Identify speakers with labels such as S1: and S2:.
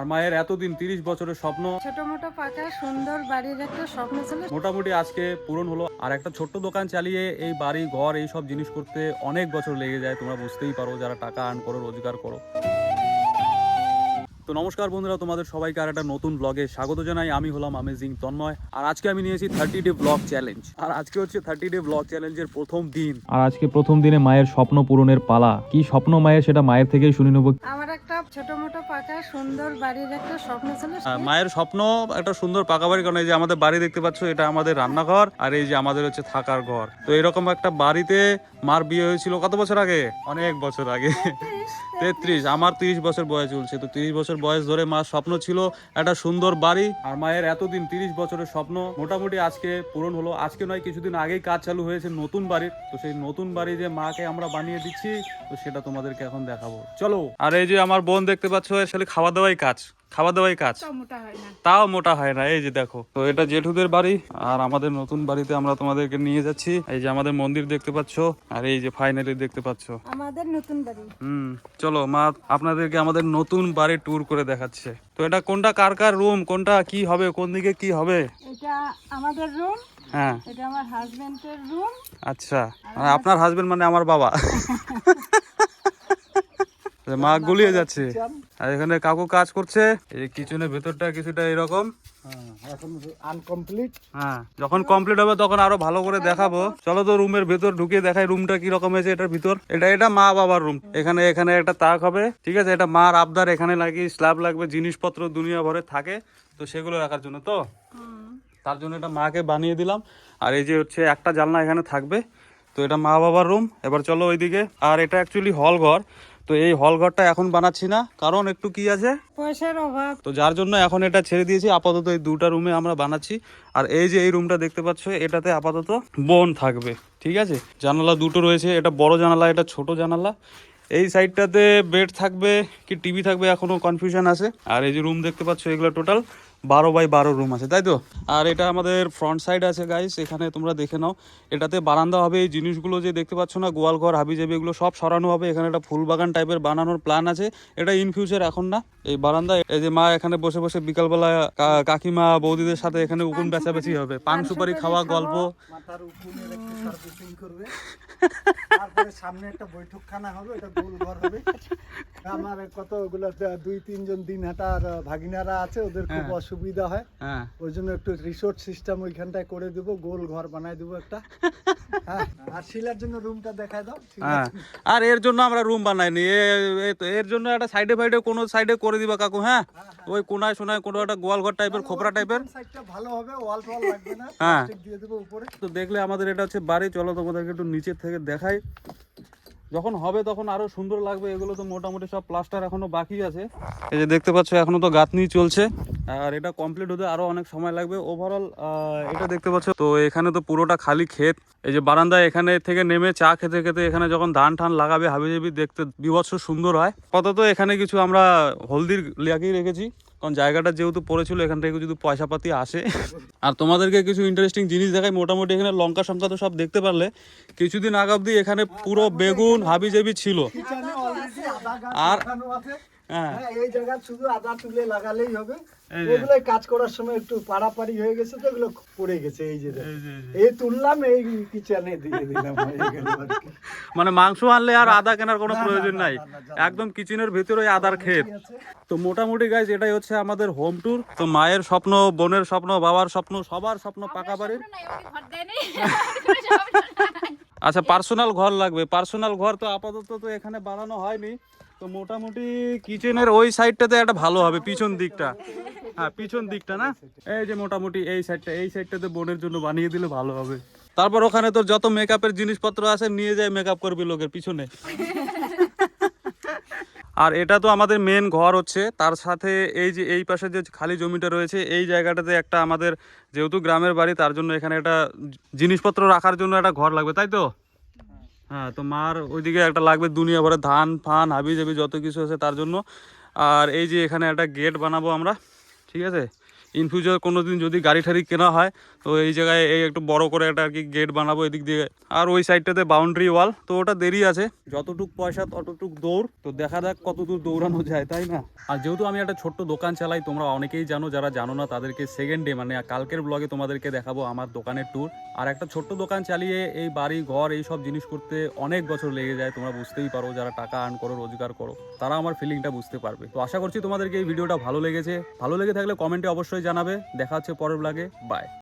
S1: আর মায়ের এতদিন তিরিশ বছরের স্বপ্ন।
S2: ছোট মোটো পাকা সুন্দর বাড়ির একটা স্বপ্ন ছিল।
S1: মোটামুটি আজকে পূরণ হলো। আর একটা ছোট্ট দোকান চালিয়ে এই বাড়ি ঘর এই সব জিনিস করতে অনেক বছর লেগে যায়। তোমরা বুঝতেই পারো যারা টাকা আর্ন করো রোজগার করো। তো নমস্কার বন্ধুরা তোমাদের সবাইকে আর একটা নতুন ব্লগে স্বাগত জানাই। আমি হলাম আমেজিং তন্ময় আর আজকে আমি নিয়েছি থার্টি ডে ব্লগ চ্যালেঞ্জ আর আজকে হচ্ছে থার্টি ডে ব্লগ চ্যালেঞ্জের প্রথম দিন।
S3: আর আজকে প্রথম দিনে মায়ের স্বপ্ন পূরণের পালা। কি স্বপ্ন মায়ের সেটা মায়ের থেকেই শুনে নেব।
S2: আমার একটা ছোট মোটো পাকা সুন্দর বাড়ির একটা স্বপ্ন ছিল
S1: মায়ের স্বপ্ন একটা সুন্দর পাকা বাড়ি কারণ এই যে আমাদের বাড়ি দেখতে পাচ্ছ এটা আমাদের রান্নাঘর আর এই যে আমাদের হচ্ছে থাকার ঘর। তো এরকম একটা বাড়িতে মার বিয়ে হয়েছিল কত বছর আগে? অনেক বছর আগে। তেত্রিশ, আমার তিরিশ বছর বয়স চলছে, তো তিরিশ বছর বয়স ধরে মার স্বপ্ন ছিল একটা সুন্দর বাড়ি, আর মায়ের এতদিন তিরিশ বছরের স্বপ্ন, মোটামুটি আজকে পূরণ হলো, আজকে নয়, কিছুদিন আগেই কাজ চালু হয়েছে নতুন বাড়ির, তো সেই নতুন বাড়ি যে মাকে আমরা বানিয়ে দিচ্ছি, তো সেটা তোমাদেরকে এখন দেখাবো। চলো। আর এই যে আমার বোন দেখতে পাচ্ছ খাওয়া দাওয়াই কাজ। খাওয়া দাওয়াই কাজ। তাও মোটা হয় না। এই যে দেখো। তো এটা জেঠুদের বাড়ি আর আমাদের নতুন বাড়িতে আমরা তোমাদেরকে নিয়ে যাচ্ছি। এই যে আমাদের মন্দির দেখতে পাচ্ছ আর এই যে ফাইনালি দেখতে পাচ্ছ।
S2: আমাদের নতুন বাড়ি।
S1: হুম চলো মা আপনাদেরকে আমাদের নতুন বাড়ি ট্যুর করে দেখাচ্ছে। তো এটা কোনটা কার কার রুম কোনটা কি হবে কোন দিকে কি হবে?
S2: এটা আমাদের রুম
S1: হ্যাঁ।
S2: এটা আমার হাজবেন্ডের রুম
S1: আচ্ছা আপনার হাজবেন্ড মানে আমার বাবা। মা গুলিয়ে যাচ্ছে। আর এখানে কাকু কাজ করছে। এই কিচেনের ভেতরটা কিছুটা এরকম।
S4: আনকমপ্লিট
S1: হ্যাঁ যখন কমপ্লিট হবে তখন আরও ভালো করে দেখাবো। চলো তো রুমের ভেতর ঢুকিয়ে দেখাই রুমটা কি রকম হয়েছে এটার ভিতর। এটা এটা মা বাবার রুম এখানে এখানে একটা তাক হবে ঠিক আছে? এটা মার আবদার এখানে লাগি স্ল্যাব লাগবে জিনিসপত্র দুনিয়া ভরে থাকে। তো সেগুলো রাখার জন্য তো? তার জন্য এটা মাকে বানিয়ে দিলাম। আর এই যে হচ্ছে একটা জানলা এখানে থাকবে। তো এটা মা বাবার রুম এবার চলো ওইদিকে। আর এটা অ্যাকচুয়ালি হল ঘর। তো এই হল ঘরটা এখন বানাচ্ছি না কারণ একটু কি আছে?
S2: পয়সার অভাব।
S1: তো যার জন্য এখন এটা ছেড়ে দিয়েছি আপাতত এই দুটা রুমে আমরা বানাচ্ছি। আর এই যে এই রুমটা দেখতে পাচ্ছ এটাতে আপাতত বোন থাকবে ঠিক আছে? জানালা দুটো রয়েছে এটা বড় জানালা এটা ছোট জানালা। এই সাইডটাতে বেড থাকবে কি টিভি থাকবে এখনও কনফিউশন আছে। আর এই যে রুম দেখতে পাচ্ছ এগুলো টোটাল বারো বাই বারো রুম আছে তাই তো? আর এটা আমাদের ফ্রন্ট সাইড আছে গাইস এখানে তোমরা দেখে নাও। এটাতে বারান্দা হবে এই জিনিসগুলো যে দেখতে পাচ্ছ না গোয়াল ঘর হাবি জাবি এগুলো সব সরানো হবে। এখানে একটা ফুল বাগান টাইপের বানানোর প্ল্যান আছে। এটা ইন ফিউচার এখন না এই বারান্দা এই যে মা এখানে বসে বসে বিকালবেলা কাকিমা বৌদিদের সাথে এখানে উকুন বেচাবেচি হবে। পান সুপারি খাওয়া গল্প।
S4: তারপরে সামনে একটা বৈঠকখানা হবে এটা গোল ঘর হবে। আমার কত ওগুলো দুই তিনজন দিন হাঁটার ভাগিনারা আছে ওদের খুব অসুবিধা হয়।
S1: হ্যাঁ।
S4: ওই জন্য একটু রিসোর্ট সিস্টেম ওইখানটায় করে দেবো গোল ঘর বানাই দেবো একটা। হ্যাঁ আর শিলার জন্য রুমটা দেখায় দাও
S1: হ্যাঁ। আর এর জন্য আমরা রুম বানাইনি। এর জন্য একটা সাইডে ফাইডে কোনো সাইডে করে দিবা কাকু হ্যাঁ? ওই কোনায় শোনায় কোনো একটা গোয়াল ঘর টাইপের খোপরা টাইপের
S4: সাইডটা ভালো হবে ওয়াল টোয়াল লাগবে না
S1: হ্যাঁ।
S4: দিয়ে দেবো উপরে।
S1: তো দেখলে আমাদের এটা হচ্ছে বাড়ি চলো তোমাদেরকে একটু নিচের থেকে দেখাই। যখন হবে তখন আরও সুন্দর লাগবে এগুলো তো মোটামুটি সব প্লাস্টার এখনও বাকি আছে। এই যে দেখতে পাচ্ছ এখনও তো গাঁথনি চলছে। আর এটা কমপ্লিট হতে আরও অনেক সময় লাগবে। ওভারঅল এটা দেখতে পাচ্ছ, তো এখানে তো পুরোটা খালি ক্ষেত। এই যে বারান্দায় এখানে থেকে নেমে চা খেতে খেতে এখানে যখন ধান টান লাগাবে হাবি হাবিজাবি দেখতে বিভৎস সুন্দর হয়। আপাতত এখানে কিছু আমরা হলদির লাগিয়ে রেখেছি, কারণ জায়গাটা যেহেতু পড়েছিল, এখান থেকে যদি পয়সা পাতি আসে। আর তোমাদেরকে কিছু ইন্টারেস্টিং জিনিস দেখাই, মোটামুটি এখানে লঙ্কা সংখ্যা তো সব দেখতে পারলে। কিছুদিন আগ অব্দি এখানে পুরো বেগুন ছিল।
S4: অলরেডি আদা গাছ
S1: আর- হ্যাঁ।
S4: হ্যাঁ এই জায়গা শুধু আদা তুলে লাগালেই হবে। এগুলো কাজ করার সময় একটু পাড়াপাড়ি হয়ে গেছে তো এগুলো পড়ে গেছে এই যে
S1: এই
S4: তুললাম এই কিচেনে দিয়ে দিলাম।
S1: মানে মাংস আনলে আর আদা কেনার কোনো প্রয়োজন নাই। একদম কিচেনের ভিতরে আদার ক্ষেত। তো মোটামুটি গাইজ এটাই হচ্ছে আমাদের হোম ট্যুর তো মায়ের স্বপ্ন বোনের স্বপ্ন বাবার স্বপ্ন সবার স্বপ্ন পাকা বাড়ির। আচ্ছা পার্সোনাল ঘর লাগবে। পার্সোনাল ঘর তো আপাতত তো এখানে বানানো হয়নি। তো মোটামুটি কিচেনের ওই সাইডটাতে একটা ভালো হবে, পিছন দিকটা। হ্যাঁ পিছন দিকটা না? এই যে মোটামুটি এই সাইডটা এই সাইডটাতে বোনের জন্য বানিয়ে দিলে ভালো হবে। তারপর ওখানে তোর যত মেকআপের জিনিসপত্র আছে, নিয়ে যায় মেকআপ করবি লোকের পিছনে। আর এটা তো আমাদের মেন ঘর হচ্ছে। তার সাথে এই যে, এই পাশে যে খালি জমিটা রয়েছে, এই জায়গাটাতে একটা আমাদের যেহেতু গ্রামের বাড়ি, তার জন্য এখানে একটা জিনিসপত্র রাখার জন্য একটা ঘর লাগবে, তাই তো? হ্যাঁ তো মার ওইদিকে একটা লাগবে দুনিয়া ভরে, ধান, ফান, হাবি জাবি যত কিছু আছে তার জন্য। আর এই যে এখানে একটা গেট বানাবো আমরা, ঠিক আছে? ইন ফিউচার কোনো দিন যদি গাড়ি ঠাড়ি কেনা হয় তো এই জায়গায় এই একটু বড় করে একটা আর কি গেট বানাবো এদিক দিয়ে। আর ওই সাইডটাতে বাউন্ডারি ওয়াল তো ওটা দেরি আছে। যতটুক পয়সা, ততটুক দৌড়। তো দেখা যাক কত দূর দৌড়ানো যায়, তাই না? আর যেহেতু আমি একটা ছোট্ট দোকান চালাই, তোমরা অনেকেই জানো, যারা জানো না, তাদেরকে সেকেন্ড ডে মানে কালকের ব্লগে তোমাদেরকে দেখাবো আমার দোকানের ট্যুর আর একটা ছোট্ট দোকান চালিয়ে এই বাড়ি, ঘর, এই সব জিনিস করতে অনেক বছর লেগে যায়, তোমরা বুঝতেই পারো, যারা টাকা আর্ন করো, রোজগার করো, তারা আমার ফিলিংটা বুঝতে পারবে। তো আশা করছি তোমাদেরকে এই ভিডিওটা ভালো লেগেছে। ভালো লেগে থাকলে কমেন্টে অবশ্যই জানাবে। দেখা হচ্ছে পরের ব্লগে বাই